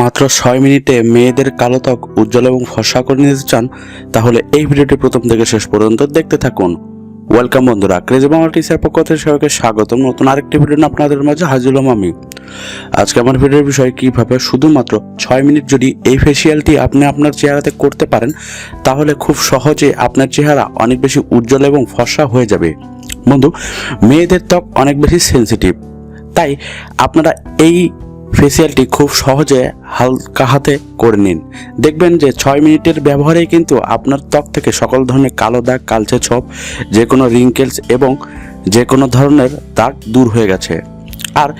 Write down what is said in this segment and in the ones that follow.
মাত্র ছয় মিনিটে মেয়েদের কালো ত্বক, উজ্জ্বল এবং ফর্সা করে নিতে চান, তাহলে এই ভিডিওটি প্রথম থেকে শেষ পর্যন্ত দেখতে থাকুন। ওয়েলকাম বন্ধুরা, ক্রেজি বাংলা টিচার পক্ষ থেকে সবাইকে স্বাগতম। নতুন আরেকটি ভিডিও নিয়ে আপনাদের মাঝে হাজির হলাম আমি। আজকে আমার ভিডিওর বিষয় কীভাবে শুধুমাত্র ছয় মিনিট যদি এই ফেসিয়ালটি আপনি আপনার চেহারাতে করতে পারেন, তাহলে খুব সহজে আপনার চেহারা অনেক বেশি উজ্জ্বল এবং ফসা হয়ে যাবে। বন্ধু, মেয়েদের ত্বক অনেক বেশি সেনসিটিভ তাই আপনারা এই ফেসিয়ালটি খুব সহজে হালকা হাতে করে নিন। দেখবেন যে ছয় মিনিটের ব্যবহারেই কিন্তু আপনার ত্বক থেকে সকল ধরনের কালো দাগ, কালচে ছোপ, যে কোনো রিঙ্কেলস এবং যে কোনো ধরনের দাগ দূর হয়ে গেছে। আর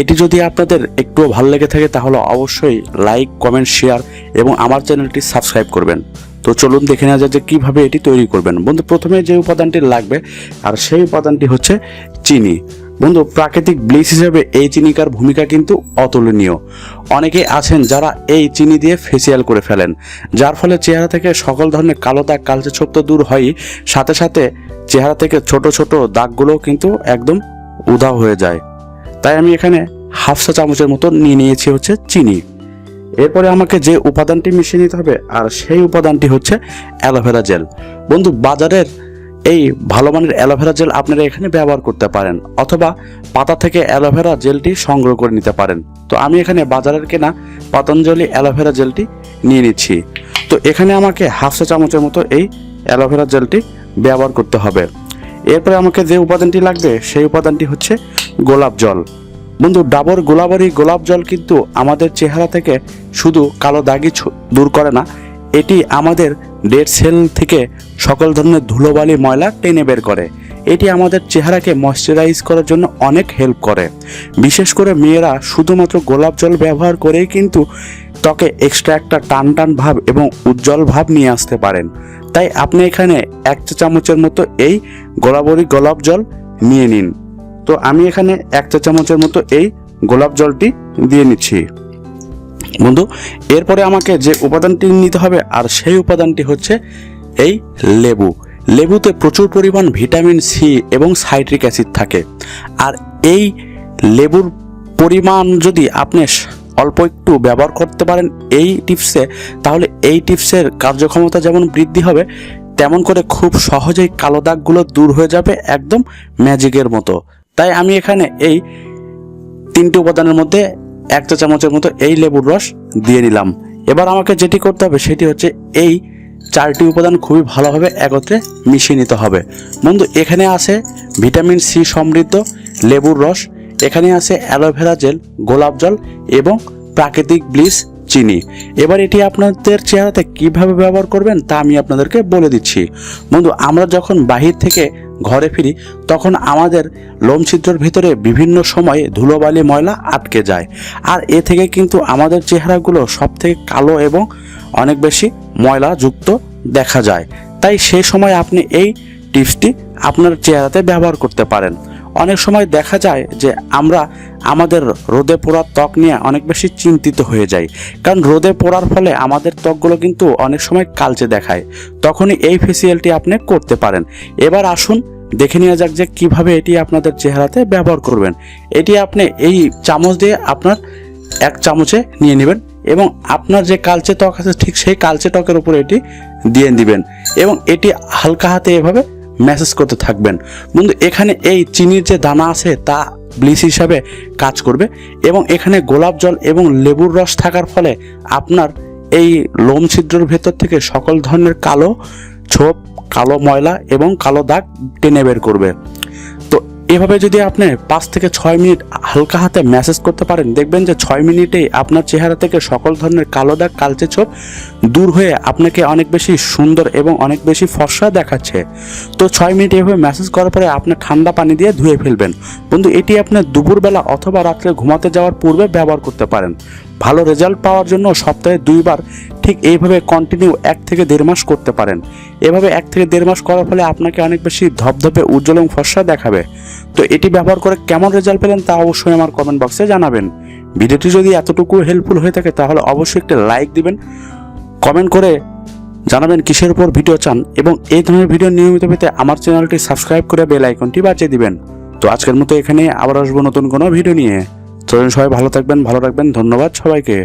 এটি যদি আপনাদের একটু ভালো লেগে থাকে তাহলে অবশ্যই লাইক কমেন্ট শেয়ার এবং আমার চ্যানেলটি সাবস্ক্রাইব করবেন। তো চলুন দেখে নেওয়া যায় যে কীভাবে এটি তৈরি করবেন। বন্ধু, প্রথমে যে উপাদানটি লাগবে, আর সেই উপাদানটি হচ্ছে চিনি। বন্ধু, প্রাকৃতিক ব্লিচ হিসেবে এই চিনিকার ভূমিকা কিন্তু অতুলনীয়। অনেকে আছেন যারা এই চিনি দিয়ে ফেসিয়াল করে ফেলেন, যার ফলে চেহারা থেকে সকল ধরনের কালো দাগ, কালচে ছোপ তো দূর হয়ই, সাথে সাথে চেহারা থেকে ছোট ছোট দাগগুলো কিন্তু একদম উধাও হয়ে যায়। তাই আমি এখানে হাফ চা চামচের মতো নিয়ে নিয়েছি হচ্ছে চিনি। এরপরে আমাকে যে উপাদানটি মিশিয়ে নিতে হবে, আর সেই উপাদানটি হচ্ছে অ্যালোভেরা জেল। বন্ধু, বাজারের এই ভালো মানের অ্যালোভেরা জেল আপনারা এখানে ব্যবহার করতে পারেন, অথবা পাতা থেকে অ্যালোভেরা জেলটি সংগ্রহ করে নিতে পারেন। তো আমি এখানে বাজারের কেনা পতঞ্জলি অ্যালোভেরা জেলটি নিয়ে নিচ্ছি। তো এখানে আমাকে হাফ চা চামচের মতো এই অ্যালোভেরা জেলটি ব্যবহার করতে হবে। এরপরে আমাকে যে উপাদানটি লাগবে, সেই উপাদানটি হচ্ছে গোলাপ জল। বন্ধু, ডাবর গোলাবারি গোলাপ জল কিন্তু আমাদের চেহারা থেকে শুধু কালো দাগই ছ- দূর করে না, এটি আমাদের ডেড সেল থেকে সকল ধরনের ধুলোবালি ময়লা টেনে বের করে। এটি আমাদের চেহারাকে ময়শ্চারাইজ করার জন্য অনেক হেল্প করে। বিশেষ করে মেয়েরা শুধুমাত্র গোলাপ জল ব্যবহার করেই কিন্তু ত্বকে এক্সট্রা একটা টান টান ভাব এবং উজ্জ্বল ভাব নিয়ে আসতে পারেন। তাই আপনি এখানে এক চা চামচের মতো এই গোলাবরি গোলাপ জল নিয়ে নিন। তো আমি এখানে এক চা চামচের মতো এই গোলাপ জলটি দিয়ে নিচ্ছি। বন্ধু, এরপরে আমাকে যে উপাদানটি নিতে হবে, আর সেই উপাদানটি হচ্ছে এই লেবু। লেবুতে প্রচুর পরিমাণ ভিটামিন সি এবং সাইট্রিক অ্যাসিড থাকে। আর এই লেবুর পরিমাণ যদি আপনি অল্প একটু ব্যবহার করতে পারেন এই টিপসে, তাহলে এই টিপসের কার্যক্ষমতা যেমন বৃদ্ধি হবে, তেমন করে খুব সহজেই কালো দাগগুলো দূর হয়ে যাবে একদম ম্যাজিকের মতো। তাই আমি এখানে এই তিনটি উপাদানের মধ্যে এক চা চামচের মতো এই লেবুর রস দিয়ে নিলাম। এবার আমাকে যেটি করতে হবে সেটি হচ্ছে এই চারটি উপাদান খুবই ভালোভাবে একত্রে মিশিয়ে নিতে হবে। বন্ধু, এখানে আছে ভিটামিন সি সমৃদ্ধ লেবুর রস, এখানে আছে অ্যালোভেরা জেল, গোলাপ জল এবং প্রাকৃতিক ব্লিচ চিনি। এবার এটি আপনাদের চেহারাতে কীভাবে ব্যবহার করবেন তা আমি আপনাদেরকে বলে দিচ্ছি। বন্ধু, আমরা যখন বাহির থেকে ঘরে ফিরি, তখন আমাদের লোমছিদ্রর ভিতরে বিভিন্ন সময়ে ধুলোবালি ময়লা আটকে যায়। আর এ থেকে কিন্তু আমাদের চেহারাগুলো সব থেকে কালো এবং অনেক বেশি ময়লা যুক্ত দেখা যায়। তাই সে সময় আপনি এই টিপসটি আপনার চেহারাতে ব্যবহার করতে পারেন। অনেক সময় দেখা যায় যে আমরা আমাদের রোদে পোড়ার ত্বক নিয়ে অনেক বেশি চিন্তিত হয়ে যাই। কারণ রোদে পোড়ার ফলে আমাদের ত্বকগুলো কিন্তু অনেক সময় কালচে দেখায়। তখনই এই ফেসিয়ালটি আপনি করতে পারেন। এবার আসুন, দেখে নেওয়া যাক যে কীভাবে এটি আপনাদের চেহারাতে ব্যবহার করবেন। এটি আপনি এই চামচ দিয়ে আপনার এক চামচে নিয়ে নেবেন এবং আপনার যে কালচে ত্বক আছে ঠিক সেই কালচে ত্বকের উপরে এটি দিয়ে দিবেন। এবং এটি হালকা হাতে এভাবে ম্যাসেজ করতে থাকবেন। বন্ধু, এখানে এই চিনির যে দানা আছে, তা ব্লিচ হিসাবে কাজ করবে এবং এখানে গোলাপ জল এবং লেবুর রস থাকার ফলে আপনার এই লোম ছিদ্রর ভেতর থেকে সকল ধরনের কালো ছোপ, কালো ময়লা এবং কালো দাগ টেনে বের করবে। এভাবে যদি আপনি পাঁচ থেকে ছয় মিনিট হালকা হাতে ম্যাসেজ করতে পারেন, দেখবেন যে ছয় মিনিটেই আপনার চেহারা থেকে সকল ধরনের কালো দাগ, কালচে ছোপ দূর হয়ে আপনাকে অনেক বেশি সুন্দর এবং অনেক বেশি ফর্সা দেখাচ্ছে। তো ছয় মিনিট এভাবে ম্যাসেজ করার পরে আপনি ঠান্ডা পানি দিয়ে ধুয়ে ফেলবেন। বন্ধু, এটি আপনার দুপুরবেলা অথবা রাত্রে ঘুমাতে যাওয়ার পূর্বে ব্যবহার করতে পারেন। ভালো রেজাল্ট পাওয়ার জন্য সপ্তাহে দুইবার ঠিক এইভাবে কন্টিনিউ এক থেকে দেড় মাস করতে পারেন। এভাবে এক থেকে দেড় মাস করার ফলে আপনাকে অনেক বেশি ধপধপে উজ্জ্বল এবং ফর্সা দেখাবে। তো এটি ব্যবহার করে কেমন রেজাল্ট পেলেন তা অবশ্যই আমার কমেন্ট বক্সে জানাবেন। ভিডিওটি যদি এতটুকু হেল্পফুল হয়ে থাকে তাহলে অবশ্যই একটা লাইক দিবেন। কমেন্ট করে জানাবেন কিসের উপর ভিডিও চান এবং এই ধরনের ভিডিও নিয়মিত পেতে আমার চ্যানেলটি সাবস্ক্রাইব করে বেল আইকনটি বাজিয়ে দিবেন। তো আজকের মতো এখানে আবার আসব নতুন কোনো ভিডিও নিয়ে। চলুন সবাই ভালো থাকবেন ভালো রাখবেন ধন্যবাদ সবাইকে।